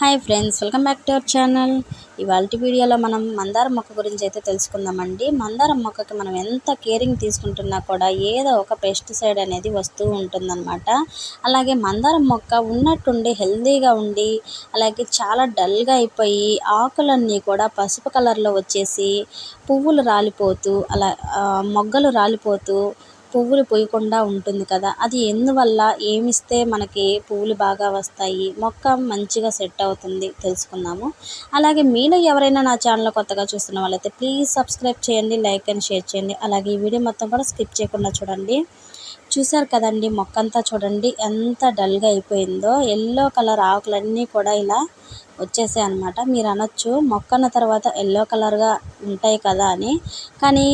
Hi friends welcome back to our channel. ఇవాళ వీడియోలో మనం మందారం మొక్క గురించి అయితే తెలుసుకుందామండి. మందారం మొక్కకి మనం ఎంత కేరింగ్ తీసుకుంటున్నా కూడా ఏదో ఒక పెస్టిసైడ్ అనేది వస్తూ ఉంటుందన్నమాట. అలాగే మందారం మొక్క ఉన్నట్టుండి హెల్తీగా ఉండి అలాగే చాలా డల్గా అయిపోయి ఆకులన్నీ కూడా పసుపు కలర్లో వచ్చేసి పువ్వులు రాలిపోతూ అలా మొగ్గలు రాలిపోతూ పువ్వులు పూయకుండా ఉంటుంది కదా. అది ఎందువల్ల? ఏమిస్తే మనకి పువ్వులు బాగా వస్తాయి. మొక్క మంచిగా సెట్ అవుతుంది తెలుసుకుందాము. అలాగే మీలో ఎవరైనా నా ఛానల్ కొత్తగా చూస్తున్న వాళ్ళైతే ప్లీజ్ సబ్స్క్రైబ్ చేయండి లైక్ అండ్ షేర్ చేయండి. అలాగే ఈ వీడియో మొత్తం కూడా స్కిప్ చేయకుండా చూడండి. చూసారు కదండి మొక్క అంతా చూడండి. ఎంత డల్గా అయిపోయిందో. ఎల్లో కలర్ ఆకులన్నీ కూడా ఇలా వచ్చేసాయి అనమాట మీరు అనొచ్చు మొక్కన్న తర్వాత ఎల్లో కలర్గా ఉంటాయి కదా అని. కానీ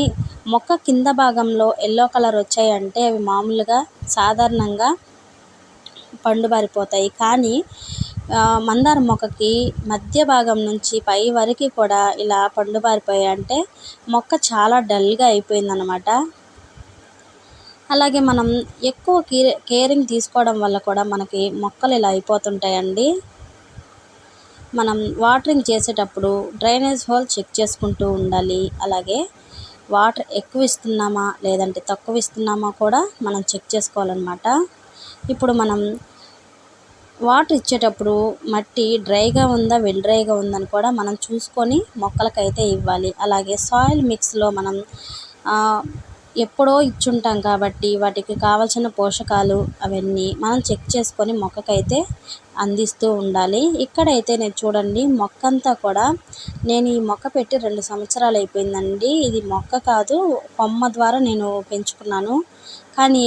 మొక్క కింద భాగంలో ఎల్లో కలర్ వచ్చాయంటే అవి మామూలుగా సాధారణంగా పండుబారిపోతాయి కానీ మందార మొక్కకి మధ్య భాగం నుంచి పై వరకు కూడా ఇలా పండు బారిపోయాయి అంటే మొక్క చాలా డల్గా అయిపోయిందనమాట అలాగే మనం ఎక్కువ కేరింగ్ తీసుకోవడం వల్ల కూడా మనకి మొక్కలు ఇలా అయిపోతుంటాయండి. మనం వాటరింగ్ చేసేటప్పుడు డ్రైనేజ్ హోల్ చెక్ చేసుకుంటూ ఉండాలి. అలాగే వాటర్ ఎక్కువ ఇస్తున్నామా లేదంటే తక్కువ ఇస్తున్నామా కూడా మనం చెక్ చేసుకోవాలన్నమాట. ఇప్పుడు మనం వాటర్ ఇచ్చేటప్పుడు మట్టి డ్రైగా ఉందా వెల్ డ్రైగా ఉందని కూడా మనం చూసుకొని మొక్కలకైతే ఇవ్వాలి. అలాగే సాయిల్ మిక్స్లో మనం ఎప్పుడో ఇచ్చుంటాం కాబట్టి వాటికి కావాల్సిన పోషకాలు అవన్నీ మనం చెక్ చేసుకొని మొక్కకైతే అందిస్తూ ఉండాలి. ఇక్కడైతే నేను చూడండి మొక్క అంతా కూడా నేను ఈ మొక్క పెట్టి రెండు సంవత్సరాలు అయిపోయిందండి. ఇది మొక్క కాదు కొమ్మ ద్వారా నేను పెంచుకున్నాను. కానీ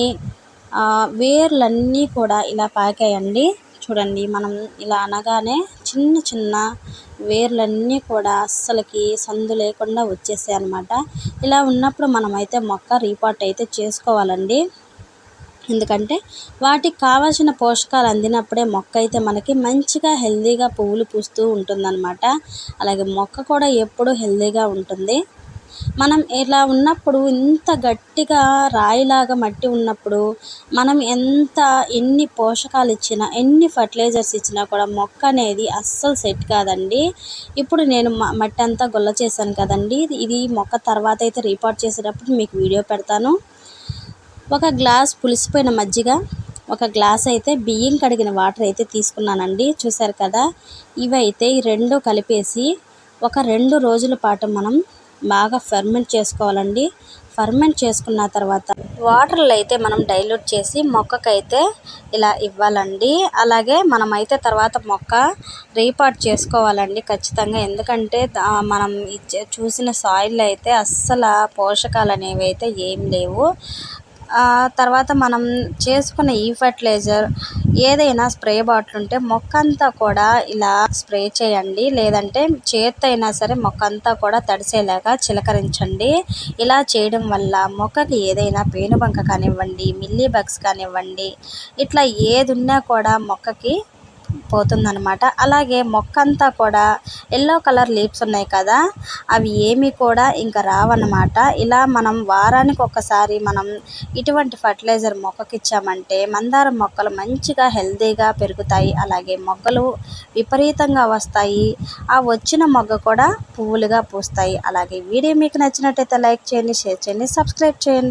వేర్లన్నీ కూడా ఇలా పాకాయండి. చూడండి మనం ఇలా అనగానే చిన్న చిన్న వేర్లన్నీ కూడా అస్సలకి సందు లేకుండా వచ్చేసాయి అనమాట ఇలా ఉన్నప్పుడు మనమైతే మొక్క రీపాట్ అయితే చేసుకోవాలండి. ఎందుకంటే వాటికి కావాల్సిన పోషకాలు అందినప్పుడే మొక్క అయితే మనకి మంచిగా హెల్దీగా పువ్వులు పూస్తూ ఉంటుందన్నమాట. అలాగే మొక్క కూడా ఎప్పుడూ హెల్దీగా ఉంటుంది. మనం ఇలా ఉన్నప్పుడు ఇంత గట్టిగా రాయిలాగా మట్టి ఉన్నప్పుడు మనం ఎంత ఎన్ని పోషకాలు ఇచ్చినా ఎన్ని ఫర్టిలైజర్స్ ఇచ్చినా కూడా మొక్క అనేది అస్సలు సెట్ కాదండి. ఇప్పుడు నేను మట్టి అంతా గుల్ల చేశాను కదండి. ఇది మొక్క తర్వాత అయితే రిపోర్ట్ చేసేటప్పుడు మీకు వీడియో పెడతాను. ఒక గ్లాస్ పులిసిపోయిన మజ్జిగ ఒక గ్లాస్ అయితే బియ్యం కడిగిన వాటర్ అయితే తీసుకున్నానండి. చూసారు కదా? ఇవైతే ఈ రెండు కలిపేసి ఒక రెండు రోజుల పాటు మనం బాగా ఫెర్మెంట్ చేసుకోవాలండి. ఫర్మెంట్ చేసుకున్న తర్వాత వాటర్లో అయితే మనం డైల్యూట్ చేసి మొక్కకైతే ఇలా ఇవ్వాలండి. అలాగే మనమైతే తర్వాత మొక్క రీపాట్ చేసుకోవాలండి ఖచ్చితంగా. ఎందుకంటే మనం ఇచ్చే చూసిన సాయిల్ అయితే అస్సలు పోషకాలు అనేవి అయితే ఏం లేవు. తర్వాత మనం చేసుకున్న ఈ ఫర్టిలైజర్ ఏదైనా స్ప్రే బాటిల్ ఉంటే మొక్క అంతా కూడా ఇలా స్ప్రే చేయండి. లేదంటే చేత్తో అయినా సరే మొక్క అంతా కూడా తడిసేలాగా చిలకరించండి. ఇలా చేయడం వల్ల మొక్కకి ఏదైనా పేనుబంక కానివ్వండి మిల్లీ బగ్స్ కానివ్వండి ఇట్లా ఏది ఉన్నా కూడా మొక్కకి పోతుందనమాట అలాగే మొక్క అంతా కూడా ఎల్లో కలర్ లీవ్స్ ఉన్నాయి కదా అవి ఏమీ కూడా ఇంకా రావన్నమాట. ఇలా మనం వారానికి ఒకసారి మనం ఇటువంటి ఫర్టిలైజర్ మొక్కకి ఇచ్చామంటే మందారం మొక్కలు మంచిగా హెల్తీగా పెరుగుతాయి అలాగే మొగ్గలు విపరీతంగా వస్తాయి. ఆ వచ్చిన మొగ్గ కూడా పువ్వులుగా పూస్తాయి. అలాగే వీడియో మీకు నచ్చినట్టయితే లైక్ చేయండి షేర్ చేయండి సబ్స్క్రైబ్ చేయండి.